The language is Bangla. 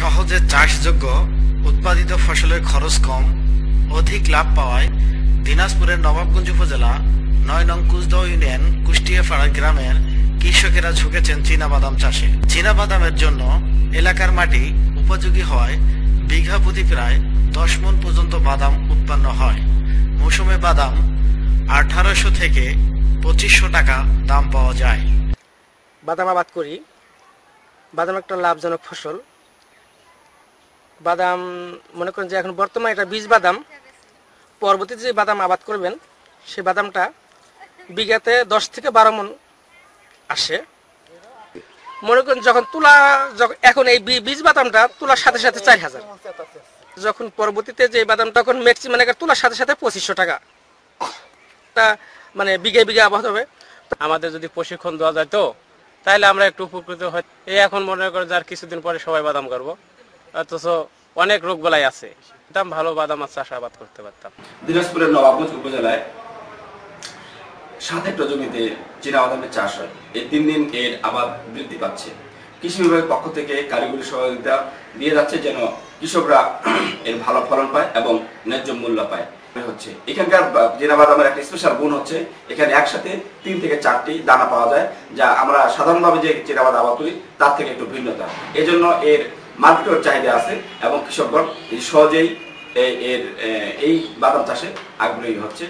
সহজে চাষযোগ্য, উৎপাদিত ফসলের খরচ কম, অধিক লাভ পাওয়ায় দিনাজপুরের নবাবগঞ্জ উপজেলা, নয় নং কুচদহ ইউনিয়ন, কুষ্টিয়াপাড়া গ্রামের কৃষকেরা ঝুঁকেছেন চীনাবাদাম চাষে। চীনাবাদামের জন্য এলাকার মাটি উপযোগী হওয়ায় বিঘা প্রতি প্রায় দশ মন পর্যন্ত বাদাম উৎপন্ন হয়। মৌসুমে বাদাম আঠারোশো থেকে পঁচিশশো টাকা দাম পাওয়া যায়। বাদাম আবাদ করি। বাদাম একটা লাভজনক ফসল। বাদাম, মনে করেন যে এখন বর্তমানে এটা বীজ বাদাম, পরবর্তীতে যে বাদাম আবাদ করবেন সে বাদামটা বিঘাতে দশ থেকে বারো মন আসে। মনে করেন যখন তুলা এখন এই বীজ বাদামটা তোলার সাথে সাথে চার হাজার। যখন পরবর্তীতে যে বাদাম তখন ম্যাক্সিমাম মানে তোলার সাথে সাথে পঁচিশশো টাকা। তা মানে বিঘে বিঘে আবাদ হবে। আমাদের যদি প্রশিক্ষণ দেওয়া যায় তো তাহলে আমরা একটু উপকৃত হই। এই এখন মনে করে যে আর কিছুদিন পরে সবাই বাদাম করব। অথচ অনেক রোগ বেলায় আছে। দাম ভালো বাদাম আর চাষাবাদ করতে পারতাম। দিনাজপুরের নবাবগঞ্জ উপজেলায় সাত হেক্টর জমিতে চীনাবাদামের চাষ হয়। এই তিন দিন এর আবাদ বৃদ্ধি পাচ্ছে। কৃষি বিভাগের পক্ষ থেকে কারিগরি সহযোগিতা দিয়ে যাচ্ছে যেন কৃষকরা এর ভালো ফলন পায় এবং ন্যায্য মূল্য পায়। হচ্ছে, এখানকার চীনাবাদামের একটা স্পেশাল গুণ হচ্ছে, এখানে একসাথে তিন থেকে চারটি দানা পাওয়া যায়, যা আমরা সাধারণভাবে যে চীনাবাদ আবাদ করি, তার থেকে একটু ভিন্নতা। এজন্য এর মার্কেটের চাহিদা আছে এবং কৃষকগণ সহজেই এর এই বাদাম চাষে আগ্রহী হচ্ছে।